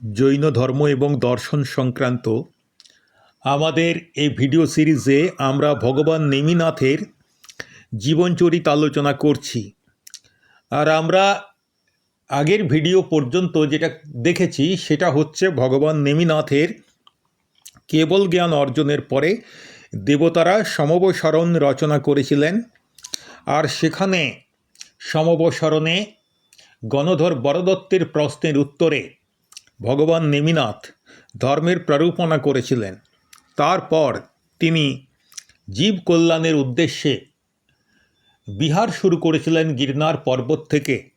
জৈন ধর্ম এবং দর্শন সংক্রান্ত আমাদের এই ভিডিও সিরিজে আমরা ভগবান নেমিনাথের জীবনচরিত আলোচনা করছি। আর আমরা আগের ভিডিও পর্যন্ত যেটা দেখেছি, সেটা হচ্ছে ভগবান নেমিনাথের কেবল জ্ঞান অর্জনের পরে দেবতারা সমবসরণ রচনা করেছিলেন। আর সেখানে সমবসরণে গণধর বরদত্তের প্রশ্নের উত্তরে ভগবান নেমিনাথ ধর্মের প্রারূপণা করেছিলেন। তারপর তিনি জীব কল্যাণের উদ্দেশ্যে বিহার শুরু করেছিলেন গিরনার পর্বত থেকে।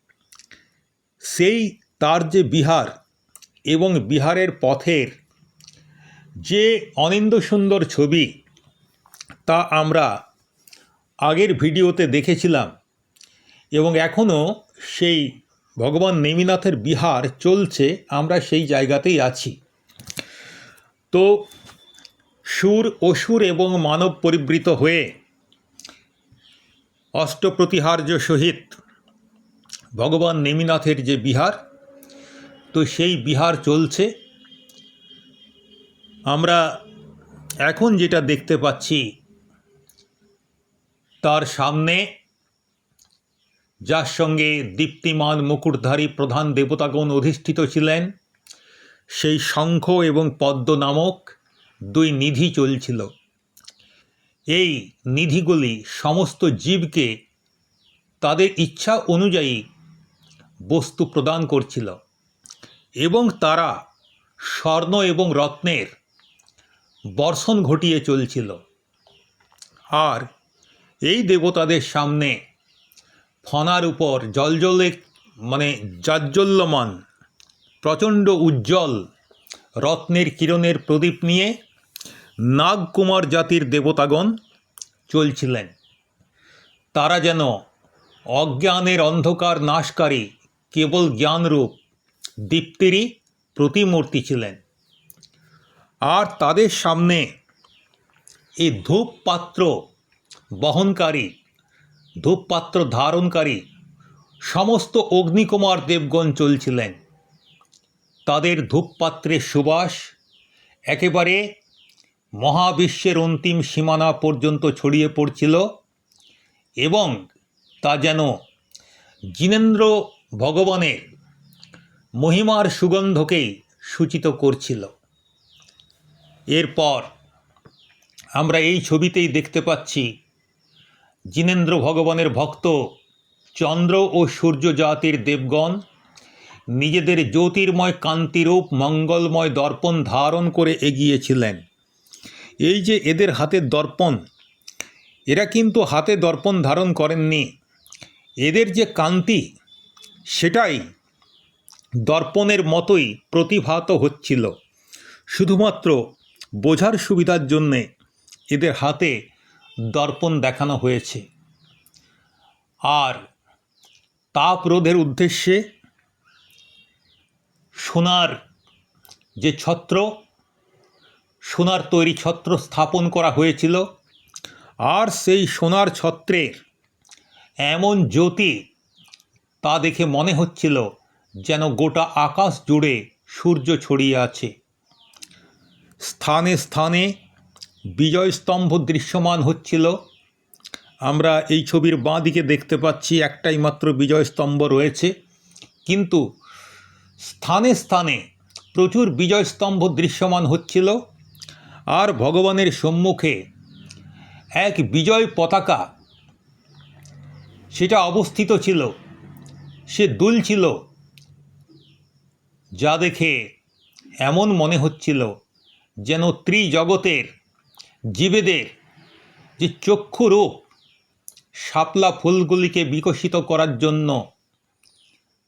সেই তার যে বিহার এবং বিহারের পথের যে অনিন্দ সুন্দর ছবি তা আমরা আগের ভিডিওতে দেখেছিলাম এবং এখনও সেই ভগবান নেমিনাথের বিহার চলছে, আমরা সেই জায়গাতেই আছি। তো সুর অসুর এবং মানব পরিবৃত হয়ে অষ্টপ্রতিহার্য সহিত ভগবান নেমিনাথের যে বিহার, তো সেই বিহার চলছে। আমরা এখন যেটা দেখতে পাচ্ছি, তার সামনে যার সঙ্গে দীপ্তিমান মুকুটধারী প্রধান দেবতাগণ অধিষ্ঠিত ছিলেন, সেই শঙ্খ এবং পদ্ম নামক দুই নিধি চলছিল। এই নিধিগুলি সমস্ত জীবকে তাদের ইচ্ছা অনুযায়ী বস্তু প্রদান করছিল এবং তারা স্বর্ণ এবং রত্নের বর্ষণ ঘটিয়ে চলছিল। আর এই দেবতাদের সামনে ফনার উপর জলজলে মানে জাজ্জল্যমান প্রচণ্ড উজ্জ্বল রত্নের কিরণের প্রদীপ নিয়ে নাগকুমার জাতির দেবতাগণ চলছিলেন। তারা যেন অজ্ঞানের অন্ধকার নাশকারী, কেবল জ্ঞানরূপ দীপ্তিরই প্রতিমূর্তি ছিলেন। আর তাদের সামনে এই ধূপ পাত্র বহনকারী ধূপপাত্র ধারণকারী সমস্ত অগ্নিকুমার দেবগণ চলছিলেন। তাদের ধূপপাত্রের সুবাস, একেবারে মহাবিশ্বের অন্তিম সীমানা পর্যন্ত ছড়িয়ে পড়ছিল এবং তা যেন জিনেন্দ্র ভগবানের মহিমার সুগন্ধকেই সূচিত করছিল। এরপর আমরা এই ছবিতেই দেখতে পাচ্ছি জিনেন্দ্র ভগবানের ভক্ত চন্দ্র ও সূর্য জাতির দেবগণ, নিজেদের জ্যোতির্ময় কান্তিরূপ মঙ্গলময় দর্পণ ধারণ করে এগিয়েছিলেন। এই যে এদের হাতের দর্পণ, এরা কিন্তু হাতে দর্পণ ধারণ করেননি। এদের যে কান্তি, সেটাই দর্পণের মতোই প্রতিভাত হচ্ছিল। শুধুমাত্র বোঝার সুবিধার জন্যে এদের হাতে দর্পণ দেখানো হয়েছে। আর তাপ রোধের উদ্দেশ্যে সোনার যে ছত্র, সোনার তৈরি ছত্র স্থাপন করা হয়েছিল, আর সেই সোনার ছত্রের এমন জ্যোতি তা দেখে মনে হচ্ছিল যেন গোটা আকাশ জুড়ে সূর্য ছড়িয়ে আছে। স্থানে স্থানে বিজয়স্তম্ভ দৃশ্যমান হচ্ছিল। আমরা এই ছবির বাঁ দিকে দেখতে পাচ্ছি একটাই মাত্র বিজয়স্তম্ভ রয়েছে। কিন্তু স্থানে স্থানে প্রচুর বিজয়স্তম্ভ দৃশ্যমান হচ্ছিল। আর ভগবানের সম্মুখে এক বিজয় পতাকা সেটা অবস্থিত ছিল। সে দুলছিল যা দেখে এমন মনে হচ্ছিল যেন ত্রিজগতের জীবেদের যে চক্ষুরূপ শাপলা ফুলগুলিকে বিকশিত করার জন্য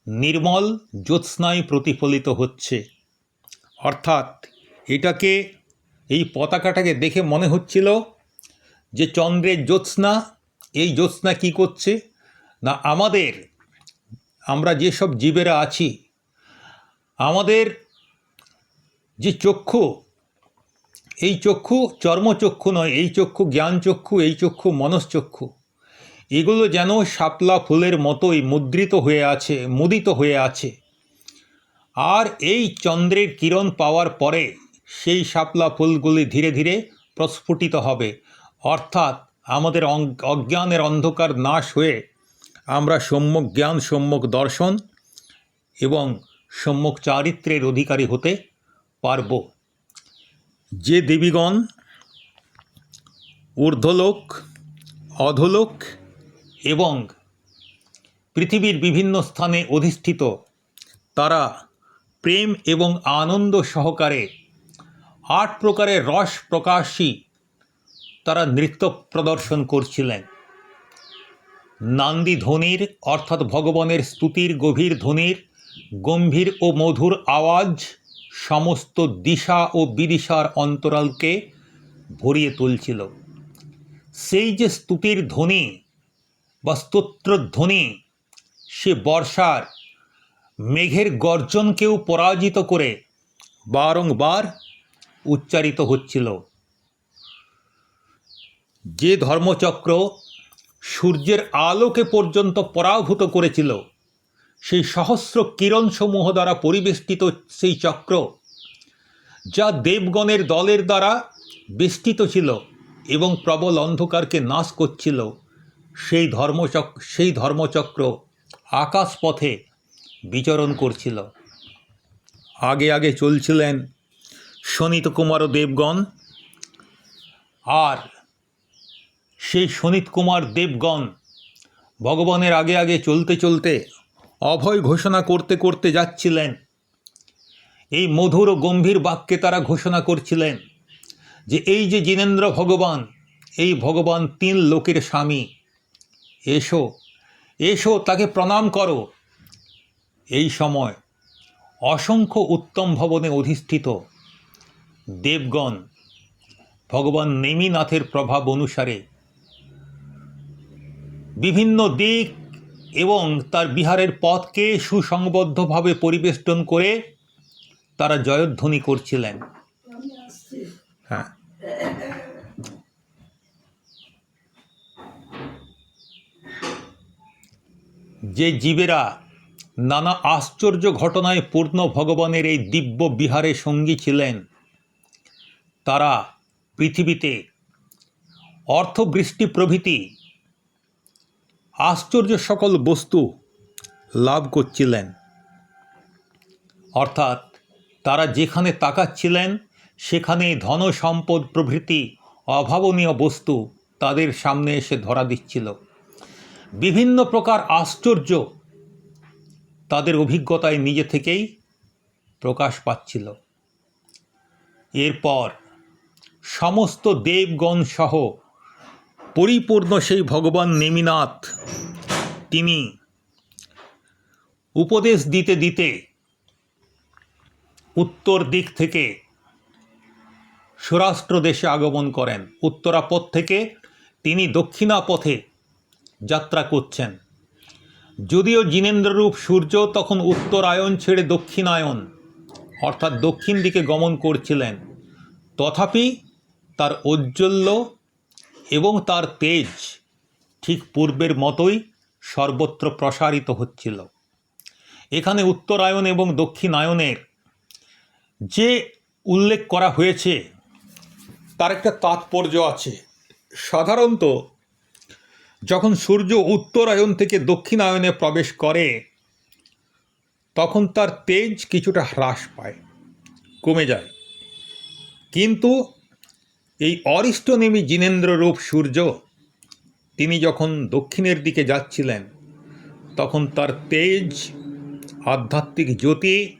নির্মল জ্যোৎস্নায় প্রতিফলিত হচ্ছে। অর্থাৎ এটাকে, এই পতাকাটাকে দেখে মনে হচ্ছিল যে চন্দ্রের জ্যোৎস্না, এই জ্যোৎস্না কী করছে? না, আমাদের, আমরা যেসব জীবেরা আছি, আমাদের যে চক্ষু এই চক্ষু চর্মচক্ষু নয়, এই চক্ষু জ্ঞানচক্ষু, এই চক্ষু মনশ্চক্ষু। এগুলো যেন শাপলা ফুলের মতোই মুদ্রিত হয়ে আছে, মুদিত হয়ে আছে। আর এই চন্দ্রের কিরণ পাওয়ার পরে সেই শাপলা ফুলগুলি ধীরে ধীরে প্রস্ফুটিত হবে। অর্থাৎ আমাদের অজ্ঞ- অজ্ঞানের অন্ধকার নাশ হয়ে আমরা সম্যক জ্ঞান, সম্যক দর্শন এবং সম্যক চারিত্রের অধিকারী হতে পারব। যে দেবীগণ ঊর্ধ্বলোক, অধোলোক এবং পৃথিবীর বিভিন্ন স্থানে অধিষ্ঠিত, তারা প্রেম এবং আনন্দ সহকারে আট প্রকারের রস প্রকাশী তারা নৃত্য প্রদর্শন করছিলেন। নান্দি ধ্বনির, অর্থাৎ ভগবানের স্তুতির গভীর ধ্বনির গম্ভীর ও মধুর আওয়াজ সমস্ত দিশা ও বিদিশার অন্তরালকে ভরিয়ে তুলছিল। সেই যে স্তুতির ধ্বনি বা স্তোত্রধ্বনি সে বর্ষার মেঘের গর্জনকেও পরাজিত করে বারংবার উচ্চারিত হচ্ছিল। যে ধর্মচক্র সূর্যের আলোকে পর্যন্ত পরাভূত করেছিল সেই সহস্র কিরণসমূহ দ্বারা পরিবেষ্টিত সেই চক্র, যা দেবগণের দলের দ্বারা বেষ্টিত ছিল এবং প্রবল অন্ধকারকে নাশ করছিল, সেই ধর্মচক, সেই ধর্মচক্র আকাশপথে বিচরণ করছিল। আগে আগে চলছিলেন শনিত কুমার ও দেবগণ, আর সেই শনিত কুমার দেবগণ ভগবানের আগে আগে চলতে চলতে অভয় ঘোষণা করতে করতে যাচ্ছিলেন। এই মধুর ও গম্ভীর বাক্যে তারা ঘোষণা করছিলেন যে এই যে জিনেন্দ্র ভগবান, এই ভগবান তিন লোকের স্বামী। এসো এসো, তাকে প্রণাম করো। এই সময় অসংখ্য উত্তম ভবনে অধিষ্ঠিত দেবগণ ভগবান নেমিনাথের প্রভাব অনুসারে বিভিন্ন দিক এবং তার বিহারের পথকে সুসংবদ্ধভাবে পরিবেষ্টন করে তারা জয়ধ্বনি করছিলেন। হ্যাঁ। যে জীবেরা নানা আশ্চর্য ঘটনায় পূর্ণ ভগবানের এই দিব্য বিহারে সঙ্গী ছিলেন, তারা পৃথিবীতে অর্থবৃষ্টি প্রভৃতি আশ্চর্য সকল বস্তু লাভ করছিলেন। অর্থাৎ তারা যেখানে তাকাচ্ছিলেন সেখানে ধন সম্পদ প্রভৃতি অভাবনীয় বস্তু তাদের সামনে এসে ধরা দিচ্ছিল। বিভিন্ন প্রকার আশ্চর্য তাদের অভিজ্ঞতায় নিজে থেকেই প্রকাশ পাচ্ছিল। এরপর সমস্ত দেবগণ সহ পরিপূর্ণ সেই ভগবান নেমিনাথ। তিনি উপদেশ দিতে দিতে উত্তর দিক থেকে স্বরাষ্ট্র দেশে আগমন করেন। উত্তরাপথ থেকে তিনি দক্ষিণাপথে যাত্রা করছেন। যদিও জিনেন্দ্ররূপ সূর্য তখন উত্তরায়ণ ছেড়ে দক্ষিণায়ন অর্থাৎ দক্ষিণ দিকে গমন করছিলেন, তথাপি তার ঔজ্জ্বল্য এবং তার তেজ ঠিক পূর্বের মতোই সর্বত্র প্রসারিত হচ্ছিল। এখানে উত্তরায়ণ এবং দক্ষিণায়নের যে উল্লেখ করা হয়েছে, তার একটা তাৎপর্য আছে। সাধারণত যখন সূর্য উত্তরায়ণ থেকে দক্ষিণায়নে প্রবেশ করে, তখন তার তেজ কিছুটা হ্রাস পায়, কমে যায়। কিন্তু এই অরিষ্টনেমী জিনেন্দ্ররূপ সূর্য, তিনি যখন দক্ষিণের দিকে যাচ্ছিলেন, তখন তার তেজ, আধ্যাত্মিক জ্যোতি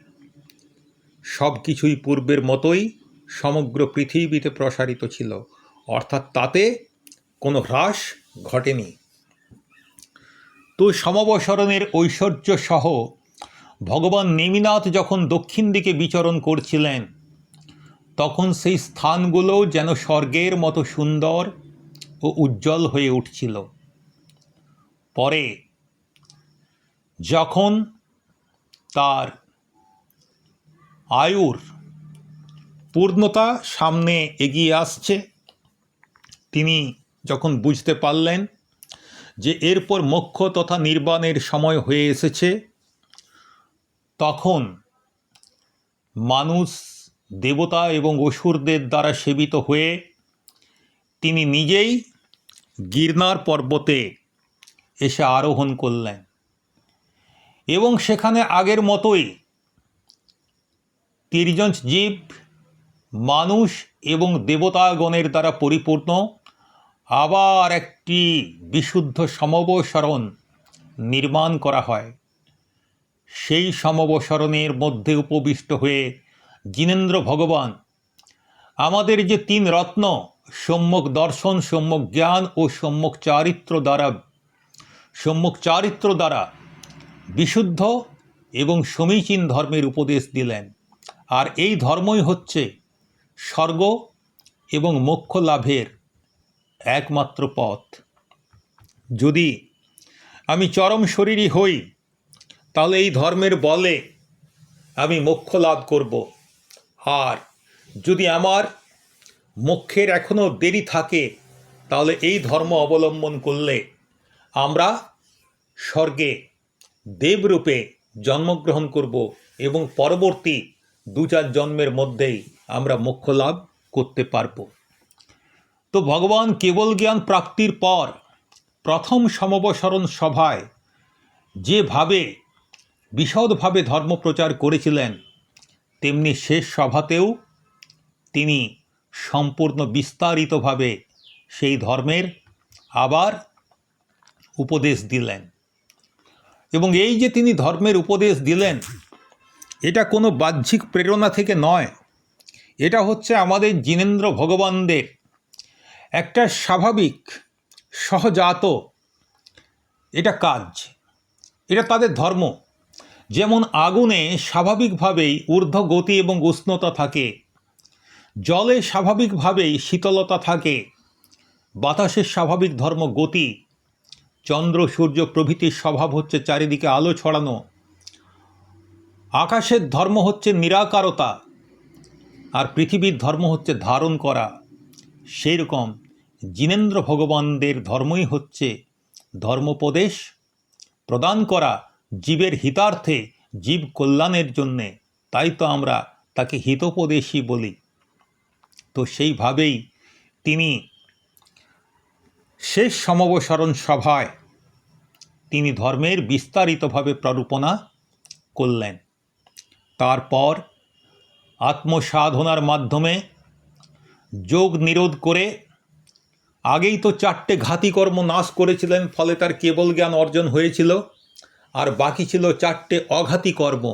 সব কিছুই পূর্বের মতোই সমগ্র পৃথিবীতে প্রসারিত ছিল। অর্থাৎ তাতে কোনো হ্রাস ঘটেনি। তো সমবসরণের ঐশ্বর্য সহ ভগবান নেমিনাথ যখন দক্ষিণ দিকে বিচরণ করছিলেন তখন সেই স্থানগুলো যেন স্বর্গের মতো সুন্দর ও উজ্জ্বল হয়ে উঠছিল। পরে যখন তার আয়ুর পূর্ণতা সামনে এগিয়ে আসছে, তিনি যখন বুঝতে পারলেন যে এরপর মোক্ষ তথা নির্বাণের সময় হয়ে এসেছে, তখন মানুষ দেবতা এবং অসুরদের দ্বারা সেবিত হয়ে তিনি নিজেই গিরনার পর্বতে এসে আরোহণ করলেন। এবং সেখানে আগের মতোই তির্যঞ্চ জীব, মানুষ এবং দেবতাগণের দ্বারা পরিপূর্ণ আবার একটি বিশুদ্ধ সমবসরণ নির্মাণ করা হয়। সেই সমবসরণের মধ্যে উপবিষ্ট হয়ে জিনেন্দ্র ভগবান, আমাদের যে তিন রত্ন, সম্যক দর্শন, সম্যক জ্ঞান ও সম্যক চারিত্র দ্বারা, সম্যক চারিত্র দ্বারা বিশুদ্ধ এবং সমীচীন ধর্মের উপদেশ দিলেন। আর এই ধর্মই হচ্ছে স্বর্গ এবং মোক্ষ লাভের একমাত্র পথ। যদি আমি চরম শরীরই হই, তাহলে এই ধর্মের বলে আমি মোক্ষ লাভ করব। আর যদি আমার মোক্ষের এখনও দেরি থাকে, তাহলে এই ধর্ম অবলম্বন করলে আমরা স্বর্গে দেবরূপে জন্মগ্রহণ করব এবং পরবর্তী দু চার জন্মের মধ্যেই আমরা মোক্ষ লাভ করতে পারব। তো ভগবান কেবল জ্ঞান প্রাপ্তির পর প্রথম সমবসরণ সভায় যেভাবে বিশদভাবে ধর্ম প্রচার করেছিলেন তেমনি শেষ সভাতেও তিনি সম্পূর্ণ বিস্তারিতভাবে সেই ধর্মের আবার উপদেশ দিলেন। এবং এই যে তিনি ধর্মের উপদেশ দিলেন, এটা কোনো বাহ্যিক প্রেরণা থেকে নয়। এটা হচ্ছে আমাদের জিনেন্দ্র ভগবানদের একটা স্বাভাবিক, সহজাত এটা কাজ। এটা তাদের ধর্ম। যেমন আগুনে স্বাভাবিকভাবেই ঊর্ধ্ব গতি এবং উষ্ণতা থাকে, জলে স্বাভাবিকভাবেই শীতলতা থাকে বাতাসের স্বাভাবিক ধর্ম গতি, চন্দ্র, সূর্য প্রভৃতির স্বভাব হচ্ছে চারিদিকে আলো ছড়ানো, আকাশের ধর্ম হচ্ছে নিরাকারতা, আর পৃথিবীর ধর্ম হচ্ছে ধারণ করা। সেই রকম জিনেন্দ্র ভগবানদের ধর্মই হচ্ছে ধর্মোপদেশ প্রদান করা জীবের হিতার্থে জীব কল্যাণের জন্যে, তাই তো আমরা তাকে হিতোপদেশী বলি। তো সেইভাবেই তিনি শেষ সমবসরণ সভায় তিনি ধর্মের বিস্তারিতভাবে প্ররূপণা করলেন। তারপর আত্মসাধনার মাধ্যমে যোগ নিরোধ করে আগেই তো চারটে ঘাতি কর্ম নাশ করেছিলেন, ফলে তার কেবল জ্ঞান অর্জন হয়েছিল। আর বাকি ছিল চারটে অঘাতী কর্ম।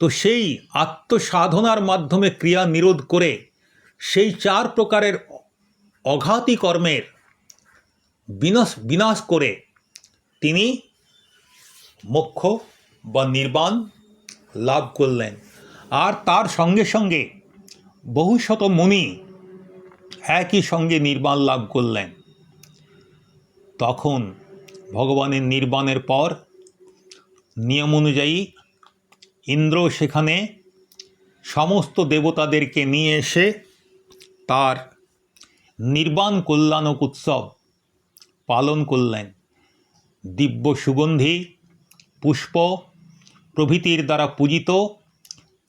তো সেই আত্মসাধনার মাধ্যমে ক্রিয়া নিরোধ করে সেই চার প্রকারের অঘাতী কর্মের বিনাশ বিনাশ করে তিনি মোক্ষ বা নির্বাণ লাভ করলেন। আর তার সঙ্গে সঙ্গে বহু শত মুনি একই সঙ্গে নির্বাণ লাভ করলেন। তখন ভগবানের নির্বাণের পর নিয়ম অনুযায়ী ইন্দ্র সেখানে সমস্ত দেবতাদেরকে নিয়ে এসে তার নির্বাণ কল্যাণক উৎসব পালন করলেন। দিব্য সুগন্ধি, পুষ্প প্রভৃতির দ্বারা পূজিত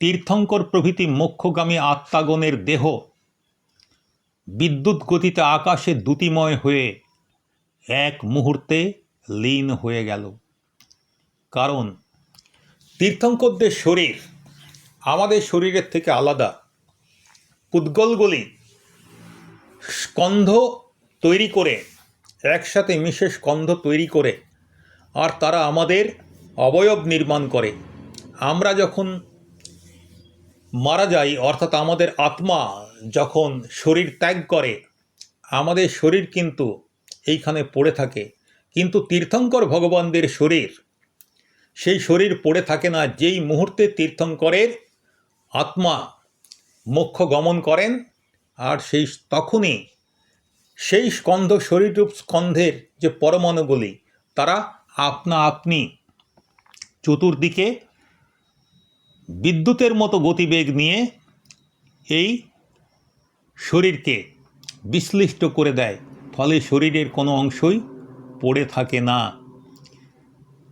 তীর্থঙ্কর প্রভৃতি মোক্ষগামী আত্মাগণের দেহ বিদ্যুৎ গতিতে আকাশে দ্যুতিময় হয়ে এক মুহূর্তে লীন হয়ে গেল। কারণ তীর্থঙ্করদের শরীর আমাদের শরীরের থেকে আলাদা। পুদ্গলগুলি স্কন্ধ তৈরি করে, একসাথে মিশে স্কন্ধ তৈরি করে, আর তারা আমাদের অবয়ব নির্মাণ করে। আমরা যখন মারা যাই, অর্থাৎ আমাদের আত্মা যখন শরীর ত্যাগ করে, আমাদের শরীর কিন্তু এইখানে পড়ে থাকে। কিন্তু তীর্থঙ্কর ভগবানদের শরীর সেই শরীর পড়ে থাকে না, যেই মুহূর্তে তীর্থঙ্করের আত্মা মোক্ষ গমন করেন, আর সেই তখনই সেই স্কন্ধ, শরীররূপ স্কন্ধের যে পরমাণুগুলি, তারা আপনা আপনি চতুর্দিকে বিদ্যুতের মতো গতিবেগ নিয়ে এই শরীরকে বিশ্লিষ্ট করে দেয়, ফলে শরীরের কোনো অংশই পড়ে থাকে না।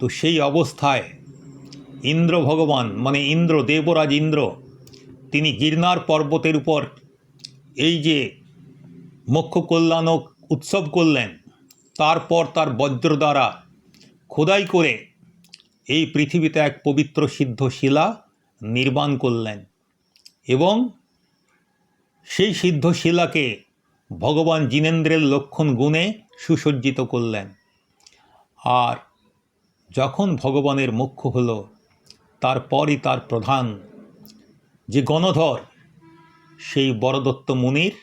তো সেই অবস্থায় ইন্দ্র ভগবান মানে ইন্দ্র, দেবরাজ ইন্দ্র, তিনি গিরনার পর্বতের উপর এই যে মোক্ষ কল্যাণ উৎসব করলেন, তারপর তার বজ্র দ্বারা খোদাই করে এই পৃথিবীতে এক পবিত্র সিদ্ধ শিলা নির্মাণ করলেন এবং সেই সিদ্ধ শিলাকে ভগবান জিনেন্দ্রের লক্ষণ গুণে সুসজ্জিত করলেন। আর যখন ভগবানের মুখ্য হল, তারপরই তার প্রধান যে গণধর, সেই বরদত্ত মুনির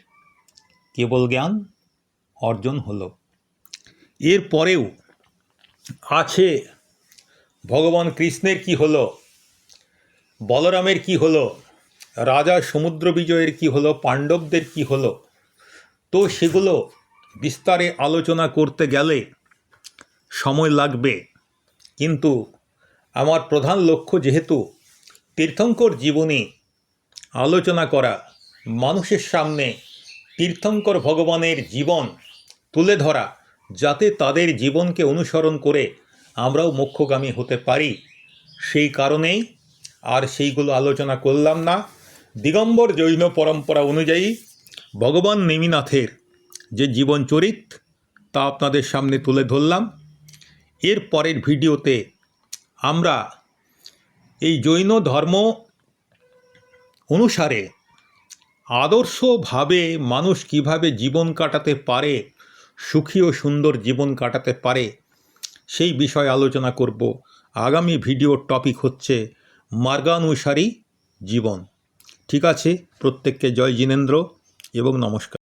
কেবল জ্ঞান অর্জন হলো। এর পরেও আছে ভগবান কৃষ্ণের কি হলো, বলরামের কি হলো, রাজা সমুদ্র বিজয়ের কি হলো, পাণ্ডবদের কি হলো, তো সেগুলো বিস্তারে আলোচনা করতে গেলে সময় লাগবে। কিন্তু আমার প্রধান লক্ষ্য যেহেতু তীর্থঙ্কর জীবনী, আলোচনা করা, মানুষের সামনে তীর্থঙ্কর ভগবানের জীবন তুলে ধরা, যাতে তাদের জীবনকে অনুসরণ করে আমরাও মুখ্যগামী হতে পারি, সেই কারণেই আর সেইগুলো আলোচনা করলাম না। দিগম্বর জৈন পরম্পরা অনুযায়ী ভগবান নেমিনাথের যে জীবন চরিত তা আপনাদের সামনে তুলে ধরলাম। এর পরের ভিডিওতে আমরা এই জৈন ধর্ম অনুসারে আদর্শভাবে মানুষ কীভাবে জীবন কাটাতে পারে, সুখী ও সুন্দর জীবন কাটাতে পারে, সেই বিষয়ে আলোচনা করব। আগামী ভিডিওর টপিক হচ্ছে মার্গানুসারী জীবন। ঠিক আছে, প্রত্যেককে জয় জিনেন্দ্র এবং নমস্কার।